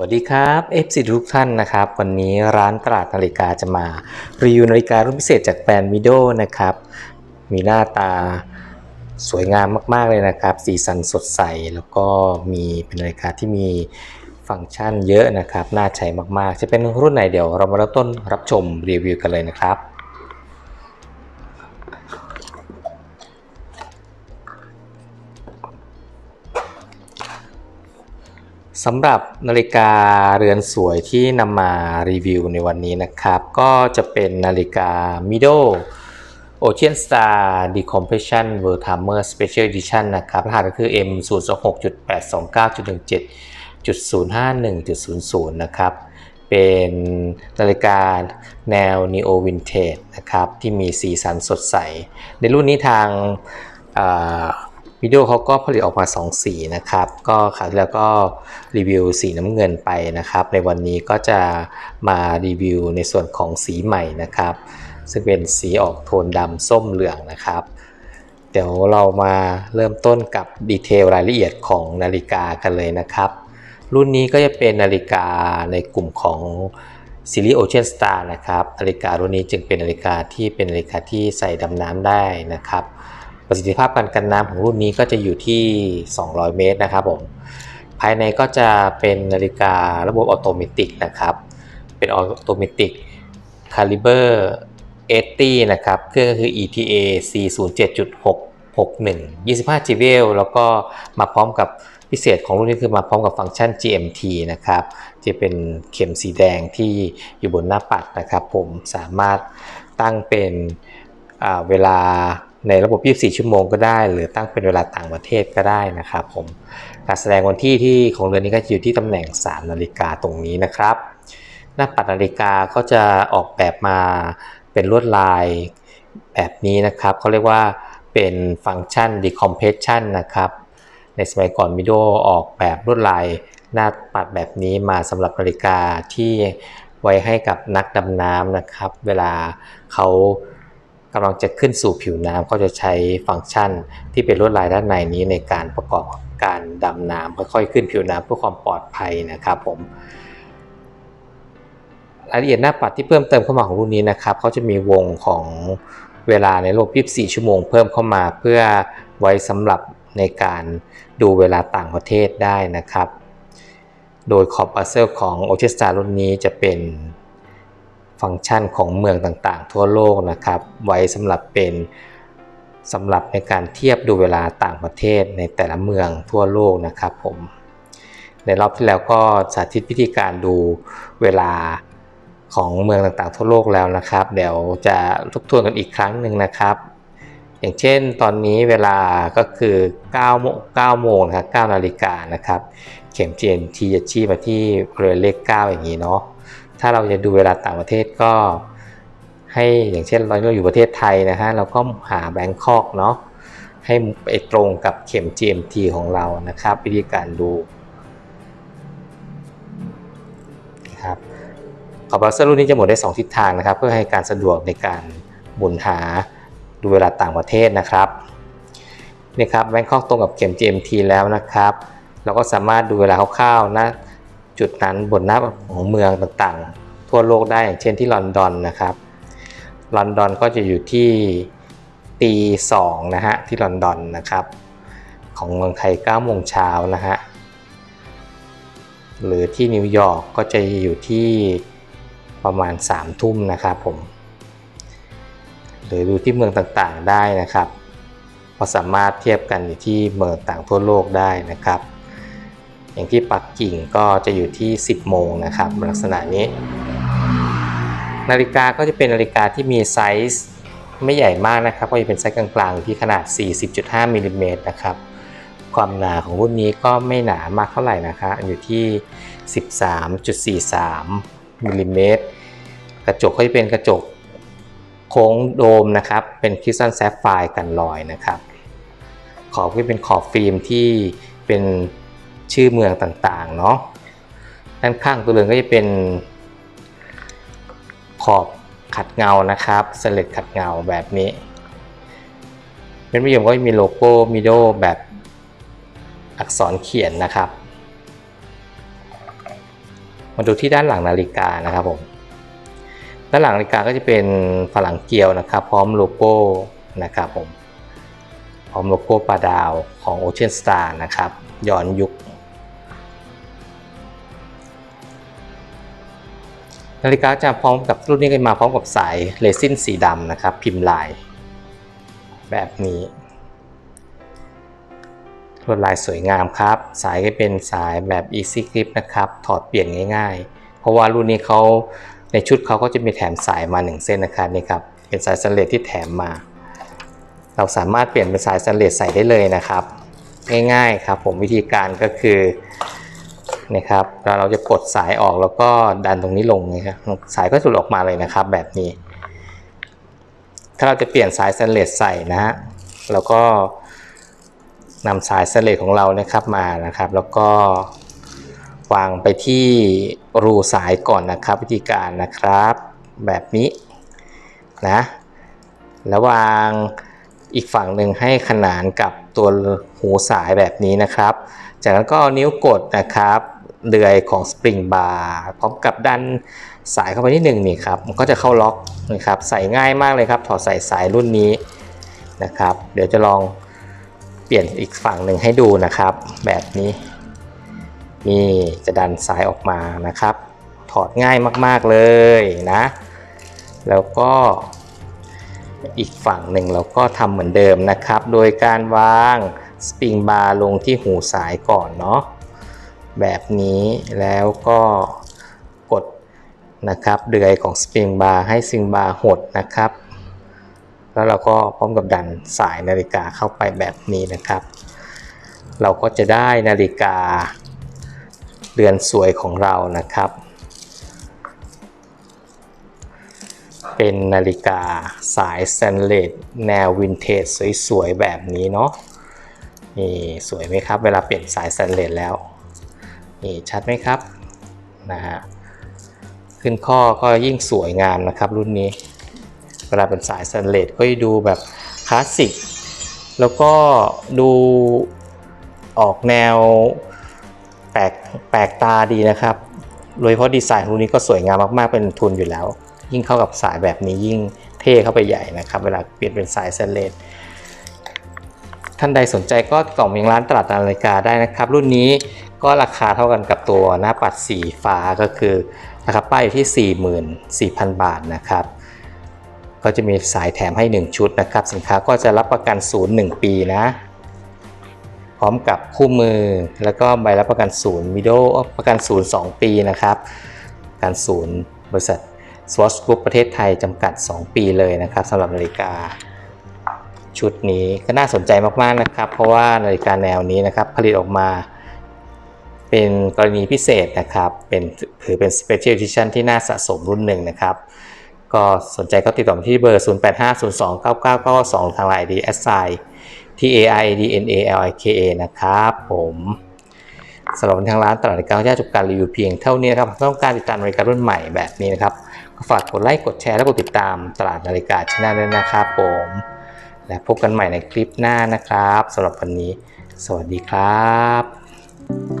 วัสดีครับ FC ทุกท่านนะครับ วันนี้ร้านตลาดนาฬิกาจะมา รีวิวนาฬิการุ่นพิเศษจากแบรนด์มิโดนะครับ มีหน้าตาสวยงามมากๆเลยนะครับ สีสันสดใส แล้วก็มีเป็นนาฬิกาที่มีฟังก์ชันเยอะนะครับ น่าใช้มากๆ จะเป็นรุ่นไหนเดี๋ยวเรามาเริ่มต้นรับชมรีวิวกันเลยนะครับ สำหรับนาฬิกาเรือนสวยที่นำมารีวิวในวันนี้นะครับ ก็จะเป็นนาฬิกา Mido Ocean Star Decompression World Timer Special Edition นะครับ รหัสก็คือ M 0 2 6 8 2 9 1 7 0 5 1 0 0 นะครับ เป็นนาฬิกาแนว Neo Vintage นะครับ ที่มีสีสันสดใส ในรุ่นนี้ทาง วิดีโอเขาก็ผลิตออกมา 2 สีนะครับ ก็คราวที่แล้วก็รีวิวสีน้ำเงินไปนะครับ ในวันนี้ก็จะมารีวิวในส่วนของสีใหม่นะครับ ซึ่งเป็นสีออกโทนดำส้มเหลืองนะครับ เดี๋ยวเรามาเริ่มต้นกับดีเทลรายละเอียดของนาฬิกากันเลยนะครับ รุ่นนี้ก็จะเป็นนาฬิกาในกลุ่มของซีรีส์ Ocean Star นะครับ นาฬิการุ่นนี้จึงเป็นนาฬิกาที่เป็นนาฬิกาที่ใส่ดำน้ำได้นะครับ ประสิทธิภาพการกันน้ำของรุ่นนี้ก็จะอยู่ที่ 200 เมตรนะครับผม ภายในก็จะเป็นนาฬิการะบบออโตเมติกนะครับ เป็นออโตเมติกคาลิเบอร์80นะครับ เครื่องก็คือ ETA C07.661 25 g v แล้วก็มาพร้อมกับพิเศษของรุ่นนี้คือมาพร้อมกับฟังก์ชัน GMT นะครับ จะเป็นเข็มสีแดงที่อยู่บนหน้าปัดนะครับ ผมสามารถตั้งเป็นเวลา ในระบบ 24 ชั่วโมงก็ได้ หรือตั้งเป็นเวลาต่างประเทศก็ได้นะครับผมการแสดงวันที่ที่ของเรือนนี้ก็อยู่ที่ตำแหน่ง 3 นาฬิกาตรงนี้นะครับ หน้าปัดนาฬิกาก็จะออกแบบมาเป็นลวดลายแบบนี้นะครับเขาเรียกว่าเป็นฟังก์ชัน decompression นะครับ ในสมัยก่อนมิโดออกแบบลวดลายหน้าปัดแบบนี้มาสำหรับนาฬิกาที่ไว้ให้กับนักดำน้ำนะครับ เวลาเขา กำลังจะขึ้นสู่ผิวน้ำก็จะใช้ฟังก์ชันที่เป็นลวดลายด้านในนี้ในการประกอบการดำน้ำค่อยๆขึ้นผิวน้ำเพื่อความปลอดภัยนะครับผมรายละเอียดหน้าปัดที่เพิ่มเติมเข้ามาของรุ่นนี้นะครับเขาจะมีวงของเวลาในระบบ24 ชั่วโมงเพิ่มเข้ามาเพื่อไว้สำหรับในการดูเวลาต่างประเทศได้นะครับ โดยขอบบัซเซอลของ o c h e s t a r รุ่นนี้จะเป็น ฟังก์ชันของเมืองต่างๆ ทั่วโลกนะครับ ไว้สำหรับเป็นสำหรับในการเทียบดูเวลาต่างประเทศในแต่ละเมืองทั่วโลกนะครับผมในรอบที่แล้วก็สาธิตวิธีการดูเวลาของเมืองต่างๆทั่วโลกแล้วนะครับ เดี๋ยวจะทบทวนกันอีกครั้งหนึ่งนะครับ อย่างเช่นตอนนี้เวลาก็คือ9โมง9โมงนะครับ9นาฬิกานะครับ เข็ม GMT จะชี้มาที่เรือเลข 9 อย่างนี้เนาะ ถ้าเราจะดูเวลาต่างประเทศก็ให้อย่างเช่นเราอยู่ประเทศไทยนะฮะเราก็หาแบงคอกเนาะให้ไปตรงกับเข็ม GMT ของเรานะครับ วิธีการดูนะครับขอบเบราว์เซอร์รุ่นนี้จะหมุนได้ 2 ทิศทางนะครับ เพื่อให้การสะดวกในการหมุนหาดูเวลาต่างประเทศนะครับนี่ครับแบงคอกตรงกับเข็ม GMT แล้วนะครับ เราก็สามารถดูเวลาคร่าวๆนะ จุดนั้นบนหน้าของเมืองต่างๆ ทั่วโลกได้อย่างเช่นที่ลอนดอนนะครับ ลอนดอนก็จะอยู่ที่ตีสองนะฮะที่ลอนดอนนะครับ ของเมืองไทย9โมงเช้านะฮะหรือที่นิวยอร์กก็จะอยู่ที่ประมาณ3ทุ่มนะครับผมหรือดูที่เมืองต่างๆได้นะครับ ก็สามารถเทียบกันที่เมืองต่างทั่วโลกได้นะครับ อย่างที่ปักกิ่งก็จะอยู่ที่ 10 โมงนะครับ ลักษณะนี้ นาฬิกาก็จะเป็นนาฬิกาที่มีไซส์ไม่ใหญ่มากนะครับ ก็จะเป็นไซส์กลางๆ ที่ขนาด 40.5มิลลิเมตรนะครับ ความหนาของรุ่นนี้ก็ไม่หนามากเท่าไหร่นะคะอยู่ที่ 13.43มิลลิเมตรกระจกก็จะเป็นกระจกโค้งโดมนะครับ เป็นคริสตัลแซฟไฟร์กันรอยนะครับ ขอบก็เป็นขอบฟิล์มที่เป็น ชื่อเมืองต่างๆเนาะด้านข้างตัวเรือนก็จะเป็นขอบขัดเงานะครับสเลดขัดเงาแบบนี้เป็นประโยชน์ก็จะมีโลโก้มิโดแบบอักษรเขียนนะครับ มาดูที่ด้านหลังนาฬิกานะครับผมด้านหลังนาฬิกาก็จะเป็นฝรั่งเกียวนะครับ พร้อมโลโก้นะครับผมพร้อมโลโก้ปลาดาวของ Ocean Star นะครับย้อนยุค นาฬิกาจะพร้อมกับรุ่นนี้ก็มาพร้อมกับสายเรซินสีดำนะครับ พิมพ์ลาย แบบนี้ลวดลายสวยงามครับ สายก็เป็นสายแบบ Easy Grip นะครับ ถอดเปลี่ยนง่าย ๆ เพราะว่ารุ่นนี้เขาในชุดเขาก็จะมีแถมสายมา 1 เส้นนะครับนี่ครับ เป็นสายสแตนเลสที่แถมมา เราสามารถเปลี่ยนเป็นสายสแตนเลสใส่ได้เลยนะครับ ง่ายๆครับผมวิธีการก็คือ นะครับเราเราจะกดสายออกแล้วก็ดันตรงนี้ลงนะครับสายก็จะหลุดออกมาเลยนะครับ แบบนี้ ถ้าเราจะเปลี่ยนสายสแตนเลสใส่นะฮะแล้วก็นำสายสแตนเลสของเรานะครับมานะครับ แล้วก็วางไปที่รูสายก่อนนะครับ วิธีการนะครับ แบบนี้นะแล้ววางอีกฝั่งหนึ่งให้ขนานกับตัวหูสายแบบนี้นะครับ จากนั้นก็เอานิ้วกดนะครับ เดือยของสปริงบาร์พร้อมกับดันสายเข้าไปที่หนึ่งนี่ครับมันก็จะเข้าล็อกนะครับใส่ง่ายมากเลยครับ ถอดใส่สายรุ่นนี้นะครับ เดี๋ยวจะลองเปลี่ยนอีกฝั่งหนึ่งให้ดูนะครับ แบบนี้ นี่จะดันสายออกมานะครับ ถอดง่ายมากๆเลยนะ แล้วก็อีกฝั่งหนึ่งเราก็ทำเหมือนเดิมนะครับ โดยการวางสปริงบาร์ลงที่หูสายก่อนเนาะ แบบนี้แล้วก็กดนะครับเดือยของสปริงบาร์ให้สปริงบาร์หดนะครับ แล้วเราก็พร้อมกับดันสายนาฬิกาเข้าไปแบบนี้นะครับ เราก็จะได้นาฬิกาเรือนสวยของเรานะครับ เป็นนาฬิกาสายสแตนเลสแนววินเทจสวยๆแบบนี้เนาะนี่สวยไหมครับ เวลาเปลี่ยนสายสแตนเลสแล้ว นี่ชัดไหมครับนะฮะขึ้นข้อก็ยิ่งสวยงามนะครับรุ่นนี้ เวลาเป็นสายสแตนเลสก็ดูแบบคลาสสิกแล้วก็ดูออกแนวแปลกแปลกตาดีนะครับโดยเฉพาะดีไซน์รุ่นนี้ก็สวยงามมากๆเป็นทุนอยู่แล้ว ยิ่งเข้ากับสายแบบนี้ยิ่งเท่เข้าไปใหญ่นะครับ เวลาเปลี่ยนเป็นสายสแตนเลส ท่านใดสนใจก็กล่องเมียงร้านตลาดนาฬิกาได้นะครับ รุ่นนี้ก็ราคาเท่ากันกับตัวหน้าปัดสีฟ้าก็คือนะครับป้ายอยู่ที่ 44,000 บาทนะครับ ก็จะมีสายแถมให้ 1 ชุดนะครับ สินค้าก็จะรับประกันศูนย์1ปีนะ พร้อมกับคู่มือแล้วก็ใบรับประกันศูนย์มิโดประกันศูนย์2ปีนะครับประกันศูนย์บริษัท Swatch Group ประเทศไทยจำกัด 2 ปีเลยนะครับสำหรับนาฬิกา ชุดนี้ก็น่าสนใจมากๆนะครับ เพราะว่านาฬิกาแนวนี้นะครับผลิตออกมา เป็นกรณีพิเศษนะครับ เป็นถือเป็น Special Edition ที่น่าสะสมรุ่นหนึ่งนะครับ ก็สนใจก็ติดต่อมาที่เบอร์ 0850299992 ทางไลน์ ID s i T A I D N A L I K A นะครับผมสำหรับทางร้านตลาดนาฬิกาญาติจบการรีวิวเพียงเท่านี้นะครับต้องการติดตามนาฬิการุ่นใหม่แบบนี้นะครับ ก็ฝากกดไลค์กดแชร์และกดติดตามตลาดนาฬิกาช anel ด้วยนะครับผม และพบกันใหม่ในคลิปหน้านะครับสำหรับวันนี้ สวัสดีครับ